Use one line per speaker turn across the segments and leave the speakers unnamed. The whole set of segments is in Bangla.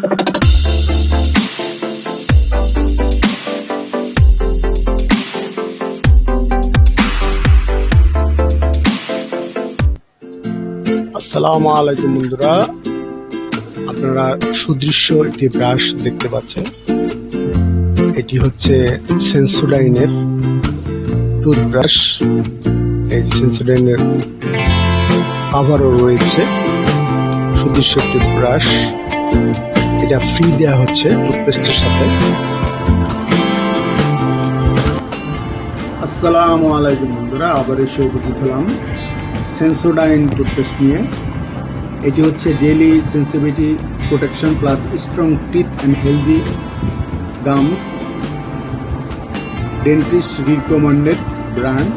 আসসালামু আলাইকুম বন্ধুরা। আপনারা সুদৃশ্য একটি ব্রাশ দেখতে পাচ্ছেন। এটি হচ্ছে সেন্সোডাইনের টুথব্রাশ। এই সেন্সোডাইনের কাভারও রয়েছে। সুদৃশ্য একটি ব্রাশ। এটা ফ্রি দেওয়া হচ্ছে টুথপেস্টের সাথে।
আসসালামু আলাইকুম বন্ধুরা, আবার এসে উপস্থিত হলাম সেন্সোডাইন টুথপেস্ট নিয়ে। এটি হচ্ছে daily sensitivity protection plus strong teeth and healthy gums dentist recommended brand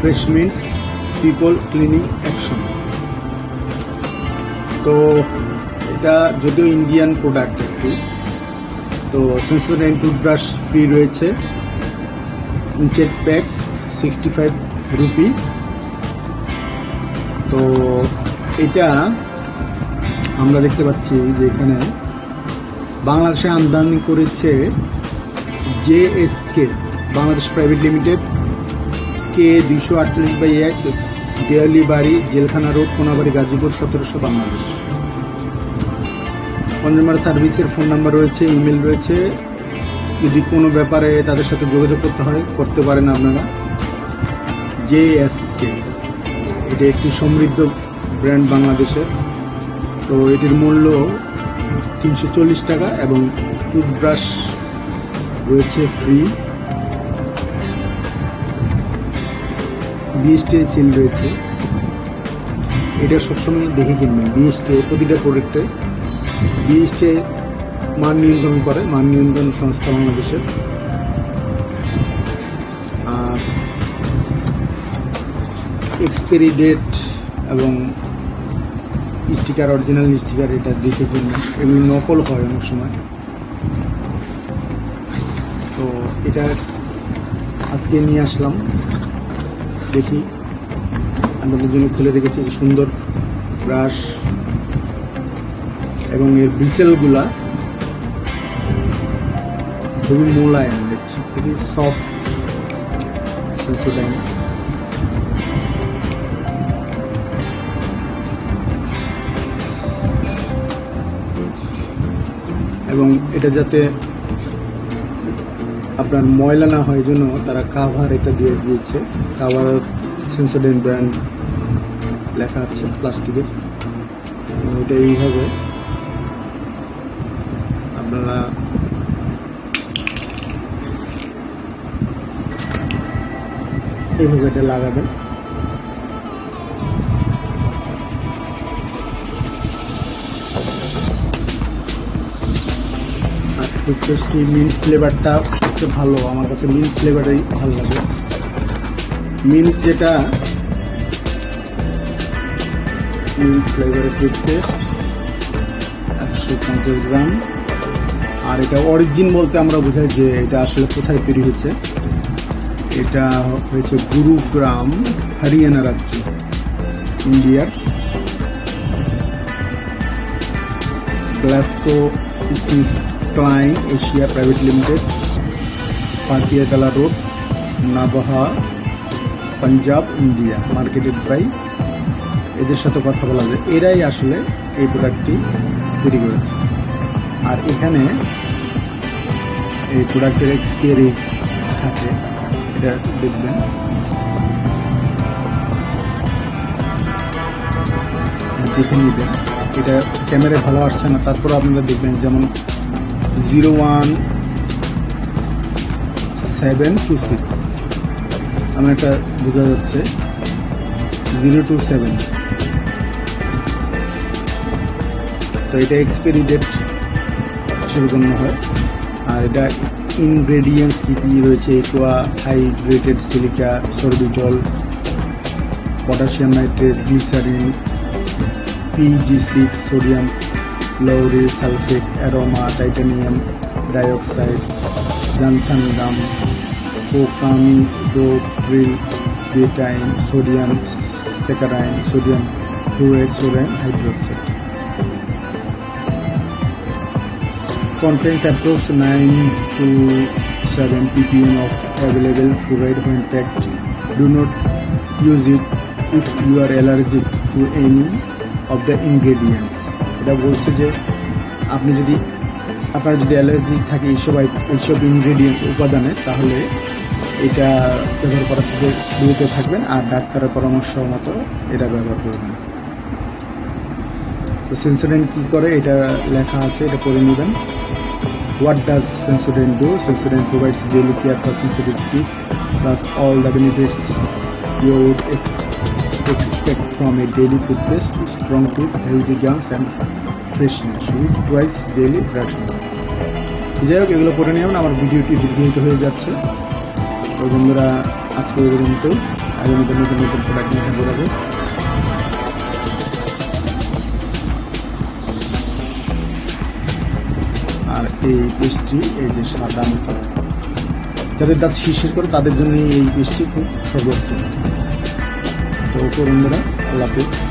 fresh mint people cleaning action তো এটা যদিও ইন্ডিয়ান প্রোডাক্ট একটি, তো সেন্সোডাইন টুথব্রাশ ফ্রি রয়েছে। Inset pack sixty five rupee তো এটা আমরা দেখতে পাচ্ছি যে এখানে বাংলাদেশে আমদানি করেছে JSK Bangladesh private limited. K দুইশো আটচল্লিশ বাই এক দেয়ালি বাড়ি জেলখানা রোড, কোনাবাড়ি, গাজীপুর, সতেরোশো বাংলাদেশ। কনজিউমার সার্ভিসের ফোন নাম্বার রয়েছে, ইমেল রয়েছে। যদি কোনো ব্যাপারে তাদের সাথে যোগাযোগ করতে হয়, করতে পারেন আপনারা। J S K. এটা একটি সমৃদ্ধ ব্র্যান্ড বাংলাদেশের। তো এটির মূল্য তিনশো চল্লিশ টাকা এবং টুথব্রাশ রয়েছে ফ্রি। বিএসটি সিল রয়েছে। এটা সবসময় দেখে কিনবেন। বিএসটি প্রতিটা প্রোডাক্টে বিএসটি মান নিয়ন্ত্রণ করে, মান নিয়ন্ত্রণ সংস্থা বাংলাদেশের। আর এক্সপায়ারি ডেট এবং স্টিকার অরিজিনাল স্টিকার এটা দেখে কিনবেন এগুলি নকল হয় অনেক সময়। তো এটা আজকে নিয়ে আসলাম। দেখি, আপনাদের জন্য খুলে রেখেছি সুন্দর ব্রাশ এবং এর ব্রিসেলগুলা খুবই মোলায়েম, দেখছি, খুবই সফট এবং এটা যাতে আপনার ময়লা না হয় জন্য তারা কাভার এটা দিয়ে দিয়েছে। কাভার সেন্সোডাইন ব্র্যান্ড লেখা আছে প্লাস্টিকের। এটা এইভাবে আপনারা এইভাবে লাগাবেন। টুথপেস্টটি মিন্ট ফ্লেভারটা সবচেয়ে ভালো, আমার কাছে মিন্ট ফ্লেভারটাই ভালো লাগে। মিন্ট যেটা মিন্ট ফ্লেভারের টুথপেস্ট একশো পঞ্চাশ গ্রাম। আর এটা অরিজিন বলতে আমরা বোঝাই যে এটা আসলে কোথায় তৈরি হয়েছে। এটা হয়েছে গুরুগ্রাম, হরিয়ানা রাজ্য, ইন্ডিয়ার। Glaxo Smith Kline Asia private limited Patiakala road Nabha Punjab, India. Marketed প্রাই এদের সাথে কথা বলা যায়। এরাই আসলে এই প্রোডাক্টটি তৈরি করেছে। আর এখানে এই প্রোডাক্টের এক্সপায়ারি থাকে, এটা দেখবেন। দেখে নেবেন। এটা ক্যামেরায় ভালো আসছে না তারপর আপনারা দেখবেন, যেমন zero one seven two six. আমার একটা বোঝা যাচ্ছে, জিরো টু সেভেন। তো এটা এক্সপায়ারি ডেট হিসেবে গণ্য হয়। আর এটা ইনগ্রেডিয়েন্টস কী কী রয়েছে? Aqua hydrated silica sorbitol potassium nitrate glycerin PG six sodium lauryl sulphate aroma titanium dioxide xanthan gum cocamidopropyl betaine sodium saccharin sodium fluoride sodium hydroxide contains approx 9 to 7 ppm of available fluoride when packed. Do not use it if you are allergic to any of the ingredients. এটা বলছে যে আপনি যদি, আপনার যদি অ্যালার্জি থাকে এইসব এইসব ইনগ্রেডিয়েন্টস উপাদানে, তাহলে এটা ব্যবহার করা থেকে বিরত থাকবেন আর ডাক্তারের পরামর্শ মতো এটা ব্যবহার করবেন তো সেন্সোডেন্ট কি করে, এটা লেখা আছে, এটা পড়ে নেবেন what does Sensodyne do Sensodyne provides daily care for sensitive teeth plus all the benefits you would expect from a daily toothpaste strong tooth healthy gums and freshness with twice daily brushing যাই হোক, এগুলো পড়ে নেবেন আমার ভিডিওটি দীর্ঘিত হয়ে যাচ্ছে। তো বন্ধুরা আজকে এই পর্যন্ত আগামীতে নতুন নতুন প্রোডাক্ট নিয়ে হাজির আর এই পেস্টটি এই যে সাদা যাদের দাঁত শিরশির করে, তাদের জন্য এই পেস্টটি খুব সর্বোত্তম তো বন্ধুরা আল্লাহ হাফিজ।